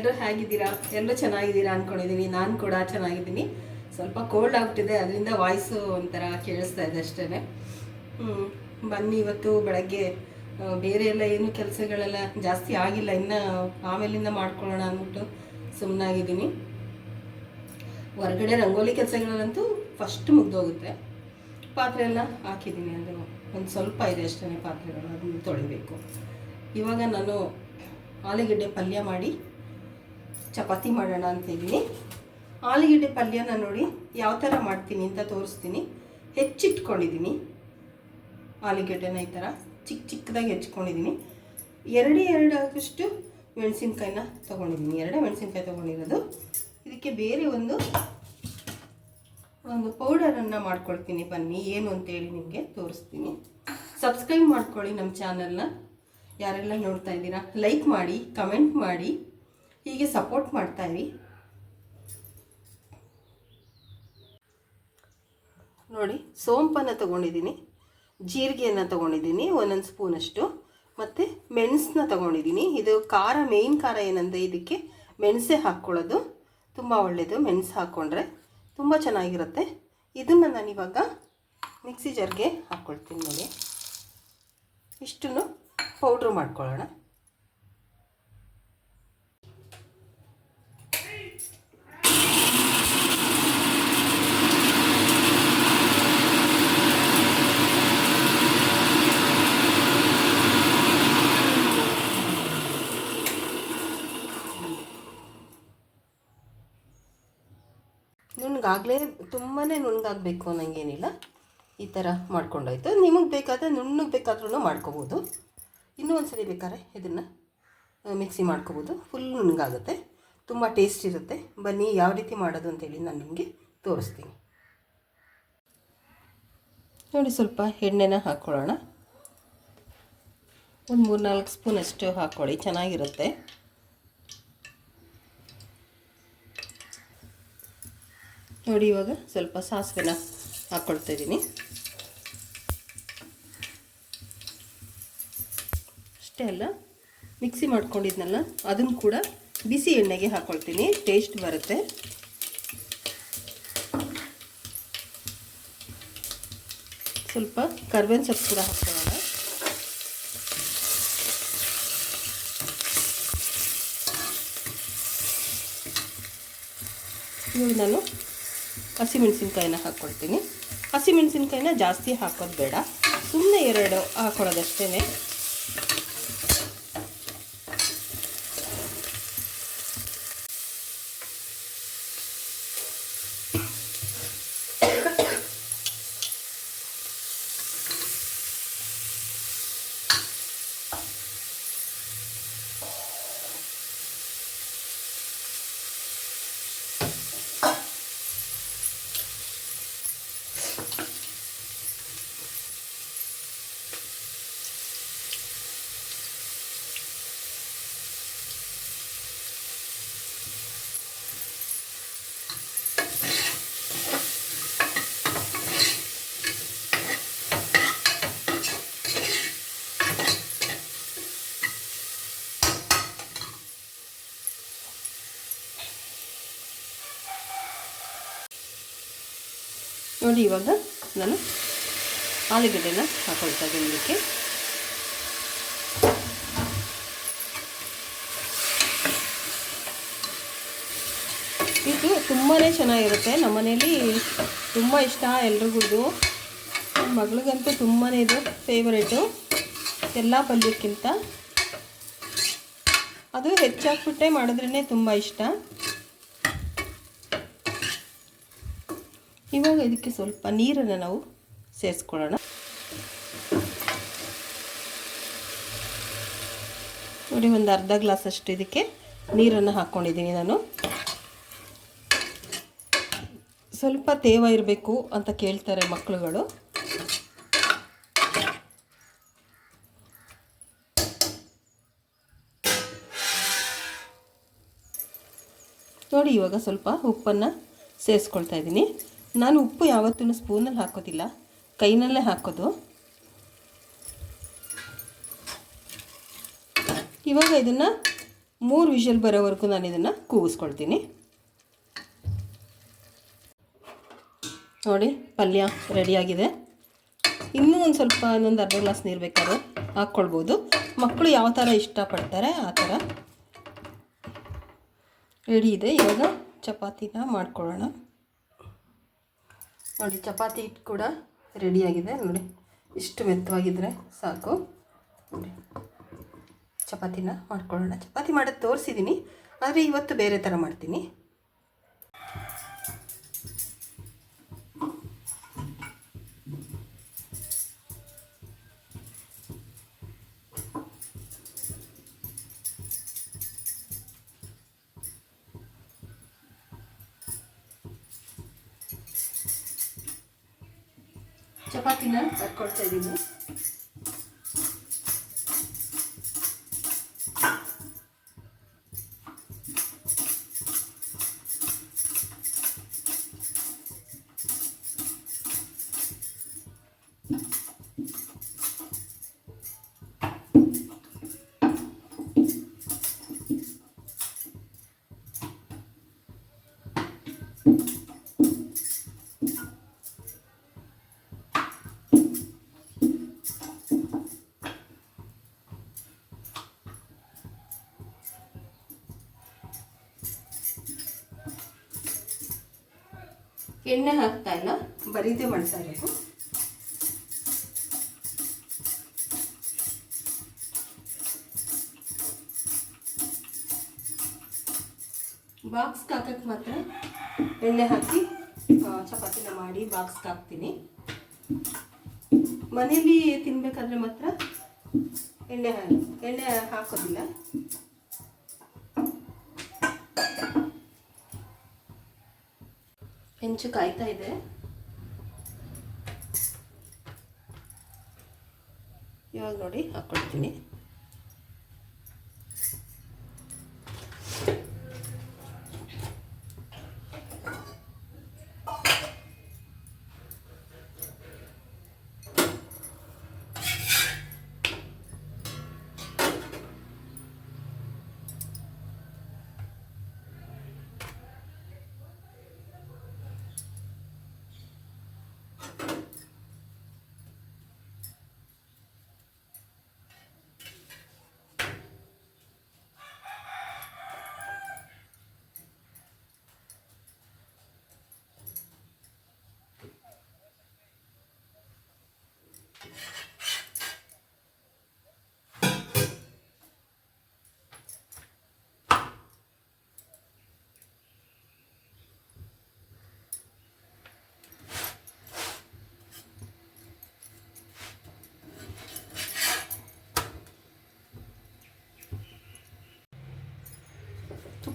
ಎಲ್ಲರೂ ಹೇಗಿದ್ದೀರಾ? ಎಲ್ಲರೂ ಚೆನ್ನಾಗಿದ್ದೀರಾ ಅಂದ್ಕೊಂಡಿದ್ದೀನಿ ನಾನು ಕೂಡ ಚೆನ್ನಾಗಿದ್ದೀನಿ. ಸ್ವಲ್ಪ ಕೋಲ್ಡ್ ಆಗ್ತಿದೆ ಅದರಿಂದ ವಾಯ್ಸು ಒಂಥರ ಕೇಳಿಸ್ತಾ ಇದೆ ಅಷ್ಟೇ ಬನ್ನಿ ಇವತ್ತು ಬೆಳಗ್ಗೆ. ಬೇರೆ ಎಲ್ಲ ಏನು ಕೆಲಸಗಳೆಲ್ಲ ಜಾಸ್ತಿ ಆಗಿಲ್ಲ. ಇನ್ನು ಆಮೇಲಿಂದ ಮಾಡ್ಕೊಳ್ಳೋಣ ಅಂದ್ಬಿಟ್ಟು ಸುಮ್ಮನಾಗಿದ್ದೀನಿ ಹೊರಗಡೆ ರಂಗೋಲಿ ಕೆಲಸಗಳಂತೂ ಫಸ್ಟ್ ಮುಗ್ದೋಗುತ್ತೆ. ಪಾತ್ರೆ ಎಲ್ಲ ಹಾಕಿದ್ದೀನಿ ಅದು ಒಂದು ಸ್ವಲ್ಪ ಇದೆ ಅಷ್ಟೇ ಪಾತ್ರೆಗಳು. ಅದನ್ನು ತೊಳಿಬೇಕು. ಇವಾಗ ನಾನು ಆಲೂಗಡ್ಡೆ ಪಲ್ಯ ಮಾಡಿ ಚಪಾತಿ ಮಾಡೋಣ ಅಂತಿದ್ದೀನಿ ಆಲೂಗಡ್ಡೆ ಪಲ್ಯನ ನೋಡಿ ಯಾವ ಥರ ಮಾಡ್ತೀನಿ ಅಂತ ತೋರಿಸ್ತೀನಿ. ಹೆಚ್ಚಿಟ್ಕೊಂಡಿದ್ದೀನಿ ಆಲೂಗಡ್ಡೆನ ಈ ಥರ ಚಿಕ್ಕ ಚಿಕ್ಕದಾಗಿ ಹೆಚ್ಕೊಂಡಿದ್ದೀನಿ ಎರಡೇ ಎರಡು ಆದಷ್ಟು ಮೆಣಸಿನ್ಕಾಯಿನ ತೊಗೊಂಡಿದ್ದೀನಿ ಎರಡೇ ಮೆಣಸಿನ್ಕಾಯಿ ತೊಗೊಂಡಿರೋದು. ಇದಕ್ಕೆ ಬೇರೆ ಒಂದು ಒಂದು ಪೌಡರನ್ನು ಮಾಡ್ಕೊಳ್ತೀನಿ. ಬನ್ನಿ, ಏನು ಅಂತೇಳಿ ನಿಮಗೆ ತೋರಿಸ್ತೀನಿ. ಸಬ್ಸ್ಕ್ರೈಬ್ ಮಾಡ್ಕೊಳ್ಳಿ ನಮ್ಮ ಚಾನಲ್ನ ಯಾರೆಲ್ಲ ನೋಡ್ತಾ ಇದ್ದೀರಾ ಲೈಕ್ ಮಾಡಿ ಕಮೆಂಟ್ ಮಾಡಿ. ಹೀಗೆ ಸಪೋರ್ಟ್ ಮಾಡ್ತಾ ಇರಿ. ನೋಡಿ, ಸೋಂಪನ್ನು ತಗೊಂಡಿದ್ದೀನಿ, ಜೀರಿಗೆಯನ್ನು ತಗೊಂಡಿದ್ದೀನಿ, ಒಂದೊಂದು ಸ್ಪೂನಷ್ಟು ಮತ್ತು ಮೆಣಸನ್ನ ತಗೊಂಡಿದ್ದೀನಿ. ಇದು ಖಾರ ಮೇಯ್ನ್ ಖಾರ ಏನಂದರೆ ಇದಕ್ಕೆ ಮೆಣಸೆ ಹಾಕ್ಕೊಳ್ಳೋದು. ತುಂಬ ಒಳ್ಳೆಯದು ಮೆಣಸು ಹಾಕ್ಕೊಂಡ್ರೆ. ತುಂಬ ಚೆನ್ನಾಗಿರುತ್ತೆ. ಇದನ್ನು ನಾನಿವಾಗ ಮಿಕ್ಸಿ ಜರ್ಗೆ ಹಾಕ್ಕೊಳ್ತೀನಿ ನೋಡಿ. ಇಷ್ಟನ್ನು ಪೌಡ್ರ್ ಮಾಡ್ಕೊಳ್ಳೋಣ. ನುಣ್ಣಗಾಗಲೇ ತುಂಬಾ ನುಣ್ಣಗಾಗಬೇಕು ಅನ್ನಂಗೇನಿಲ್ಲ. ಈ ಥರ ಮಾಡ್ಕೊಂಡೋಯ್ತು. ನಿಮಗೆ ಬೇಕಾದರೆ ನುಣ್ಣಗೆ ಬೇಕಾದ್ರೂ ಮಾಡ್ಕೋಬೋದು. ಇನ್ನೂ ಒಂದ್ಸರಿ ಬೇಕಾದ್ರೆ ಇದನ್ನು ಮಿಕ್ಸಿ ಮಾಡ್ಕೋಬೋದು. ಫುಲ್ ನುಣ್ಣಗಾಗುತ್ತೆ. ತುಂಬ ಟೇಸ್ಟ್ ಇರುತ್ತೆ. ಬನ್ನಿ ಯಾವ ರೀತಿ ಮಾಡೋದು ಅಂತೇಳಿ ನಾನು ನಿಮಗೆ ತೋರಿಸ್ತೀನಿ. ನೋಡಿ ಸ್ವಲ್ಪ ಎಣ್ಣೆನ ಹಾಕ್ಕೊಳ್ಳೋಣ ಒಂದು ಮೂರು ನಾಲ್ಕು ಸ್ಪೂನ್ ಅಷ್ಟು ಹಾಕ್ಕೊಳ್ಳಿ ಚೆನ್ನಾಗಿರುತ್ತೆ. ನೋಡಿ ಇವಾಗ ಸ್ವಲ್ಪ ಸಾಸಿವೆನ ಹಾಕ್ಕೊಳ್ತಾ ಇದ್ದೀನಿ. ಅಷ್ಟೇ ಅಲ್ಲ, ಮಿಕ್ಸಿ ಮಾಡ್ಕೊಂಡಿದ್ನಲ್ಲ, ಅದನ್ನು ಕೂಡ ಬಿಸಿ ಎಣ್ಣೆಗೆ ಹಾಕ್ಕೊಳ್ತೀನಿ ಟೇಸ್ಟ್ ಬರುತ್ತೆ. ಸ್ವಲ್ಪ ಕರ್ಬೇವಿನ ಸೊಪ್ಪು ಕೂಡ ಹಾಕ್ಕೊಳ್ಳೋಣ. ಇವಾಗ ನಾನು ಹಸಿಮೆಣಸಿನ್ಕಾಯಿನ ಹಾಕ್ಕೊಳ್ತೀನಿ ಹಸಿಮೆಣಸಿನ್ಕಾಯಿನ ಜಾಸ್ತಿ ಹಾಕೋದು ಬೇಡ. ಸುಮ್ಮನೆ ಎರಡು ಹಾಕೊಳ್ಳೋದಷ್ಟೇ ನೋಡಿ ಇವಾಗ ನಾನು ಆಲೂಗಡ್ಡೆನ ಹಾಕೊಳ್ತಾ ಇದ್ದೀನಿ ಇದಕ್ಕೆ. ಇದು ತುಂಬಾ ಚೆನ್ನಾಗಿರುತ್ತೆ. ನಮ್ಮನೇಲಿ ತುಂಬ ಇಷ್ಟ ಎಲ್ರಿಗೂ ನನ್ನ ಮಗಳಿಗಂತೂ ತುಂಬಾ ಇದು ಫೇವ್ರೇಟು ಎಲ್ಲ ಪಲ್ಯಕ್ಕಿಂತ. ಅದು ಹೆಚ್ಚಾಕ್ಬಿಟ್ಟೆ ಮಾಡಿದ್ರೇ ತುಂಬ ಇಷ್ಟ. ಇವಾಗ ಇದಕ್ಕೆ ಸ್ವಲ್ಪ ನೀರನ್ನು ನಾವು ಸೇರಿಸ್ಕೊಳ್ಳೋಣ. ನೋಡಿ, ಒಂದು ಅರ್ಧ ಗ್ಲಾಸ್ ಅಷ್ಟು ಇದಕ್ಕೆ ನೀರನ್ನು ಹಾಕ್ಕೊಂಡಿದ್ದೀನಿ ನಾನು. ಸ್ವಲ್ಪ ತೇವ ಇರಬೇಕು ಅಂತ ಕೇಳ್ತಾರೆ ಮಕ್ಕಳುಗಳು. ನೋಡಿ, ಇವಾಗ ಸ್ವಲ್ಪ ಉಪ್ಪನ್ನು ಸೇರಿಸ್ಕೊಳ್ತಾ ಇದ್ದೀನಿ. ನಾನು ಉಪ್ಪು ಯಾವತ್ತೂ ಸ್ಪೂನಲ್ಲಿ ಹಾಕೋದಿಲ್ಲ. ಕೈನಲ್ಲೇ ಹಾಕೋದು. ಇವಾಗ ಇದನ್ನು ಮೂರು ವಿಷಲ್ ಬರೋವರೆಗೂ ನಾನು ಇದನ್ನು ಕೂಗಿಸ್ಕೊಳ್ತೀನಿ. ನೋಡಿ, ಪಲ್ಯ ರೆಡಿಯಾಗಿದೆ ಇನ್ನೂ ಒಂದು ಸ್ವಲ್ಪ ಇನ್ನೊಂದು ಅರ್ಧ ಗ್ಲಾಸ್ ನೀರು ಬೇಕಾದ್ರೆ ಹಾಕ್ಕೊಳ್ಬೋದು. ಮಕ್ಕಳು ಯಾವ ಥರ ಇಷ್ಟಪಡ್ತಾರೆ ಆ ಥರ ರೆಡಿ ಇದೆ. ಇವಾಗ ಚಪಾತಿನ ಮಾಡ್ಕೊಳ್ಳೋಣ. ನೋಡಿ, ಚಪಾತಿ ಹಿಟ್ಟು ಕೂಡ ರೆಡಿಯಾಗಿದೆ ನೋಡಿ. ಇಷ್ಟು ಮೆತ್ತವಾಗಿದ್ದರೆ ಸಾಕು. ನೋಡಿ. ಚಪಾತಿನ ಮಾಡ್ಕೊಳ್ಳೋಣ. ಚಪಾತಿ ಮಾಡೋದು ತೋರಿಸಿದ್ದೀನಿ ಆದರೆ ಇವತ್ತು ಬೇರೆ ಥರ ಮಾಡ್ತೀನಿ. ಚಪಾತಿನ ಕಟ್ಕೊಳ್ತಾ ಇದ್ದೀನಿ ಎಣ್ಣೆ ಹಾಕ್ತಾ ಇಲ್ಲ. ಬರೀದೇ ಇರೋದು. ಬಾಕ್ಸ್ಗೆ ಹಾಕಕ್ಕೆ ಮಾತ್ರ ಎಣ್ಣೆ ಹಾಕಿ ಚಪಾತಿನ ಮಾಡಿ ಬಾಕ್ಸ್ಗೆ ಹಾಕ್ತೀನಿ. ಮನೇಲಿ ತಿನ್ಬೇಕಾದ್ರೆ ಮಾತ್ರ ಎಣ್ಣೆ ಹಾಕಿ ಎಣ್ಣೆ ಹಾಕೋದಿಲ್ಲ. ಹೆಂಚು ಕಾಯ್ತಾ ಇದೆ ಇವಾಗ ನೋಡಿ ಹಾಕ್ಕೊಳ್ತೀನಿ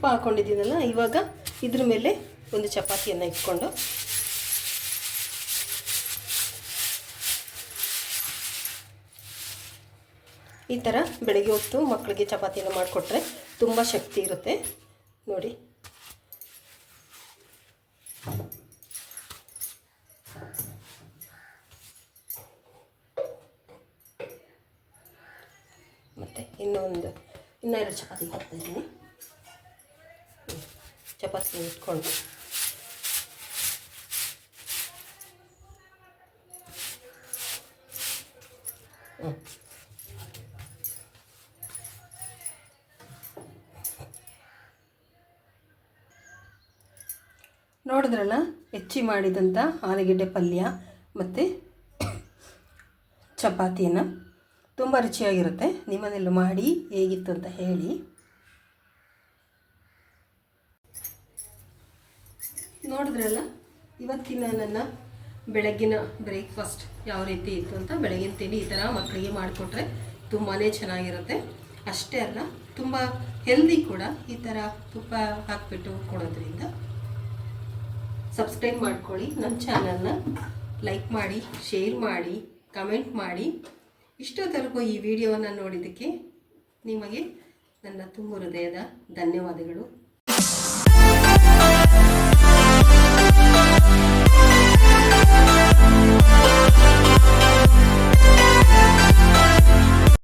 ತುಪ್ಪ ಹಾಕ್ಕೊಂಡಿದ್ದೀನಲ್ಲ ಇವಾಗ ಇದ್ರ ಮೇಲೆ ಒಂದು ಚಪಾತಿಯನ್ನು ಇಟ್ಕೊಂಡು. ಈ ಥರ ಬೆಳಗ್ಗೆ ಹೊತ್ತು ಮಕ್ಕಳಿಗೆ ಚಪಾತಿಯನ್ನು ಮಾಡಿಕೊಟ್ರೆ ತುಂಬ ಶಕ್ತಿ ಇರುತ್ತೆ. ನೋಡಿ. ಮತ್ತು ಇನ್ನೊಂದು ಇನ್ನೆರಡು ಚಪಾತಿ ಹಾಕ್ತಾಯಿದ್ದೀನಿ ಚಪಾತಿ ಇಟ್ಕೊಂಡು ನೋಡಿದ್ರಲ್ಲ, ಹೆಚ್ಚಿ ಮಾಡಿದಂಥ ಆಲೂಗೆಡ್ಡೆ ಪಲ್ಯ ಮತ್ತು ಚಪಾತಿಯನ್ನು. ತುಂಬ ರುಚಿಯಾಗಿರುತ್ತೆ. ನಿಮ್ಮನೆಲ್ಲ ಮಾಡಿ ಹೇಗಿತ್ತು ಅಂತ ಹೇಳಿ. ನೋಡಿದ್ರಲ್ಲ? ಇವತ್ತಿನ ನನ್ನ ಬೆಳಗ್ಗಿನ ಬ್ರೇಕ್ಫಾಸ್ಟ್ ಯಾವ ರೀತಿ ಇತ್ತು ಅಂತ ಬೆಳಗಿನ ತಿಂಡಿ ಈ ಥರ ಮಕ್ಕಳಿಗೆ ಮಾಡಿಕೊಟ್ರೆ ತುಂಬಾ ಚೆನ್ನಾಗಿರುತ್ತೆ. ಅಷ್ಟೇ ಅಲ್ಲ, ತುಂಬ ಹೆಲ್ದಿ ಕೂಡ ಈ ಥರ ತುಪ್ಪ ಹಾಕಿಬಿಟ್ಟು ಕೊಡೋದ್ರಿಂದ ಸಬ್ಸ್ಕ್ರೈಬ್ ಮಾಡ್ಕೊಳ್ಳಿ. ನನ್ನ ಚಾನಲ್ನ ಲೈಕ್ ಮಾಡಿ ಶೇರ್ ಮಾಡಿ ಕಮೆಂಟ್ ಮಾಡಿ. ಇಷ್ಟೊತ್ತರೆಗೂ ಈ ವಿಡಿಯೋವನ್ನು ನೋಡಿದ್ದಕ್ಕೆ ನಿಮಗೆ ನನ್ನ ತುಂಬ ಹೃದಯದ ಧನ್ಯವಾದಗಳು. you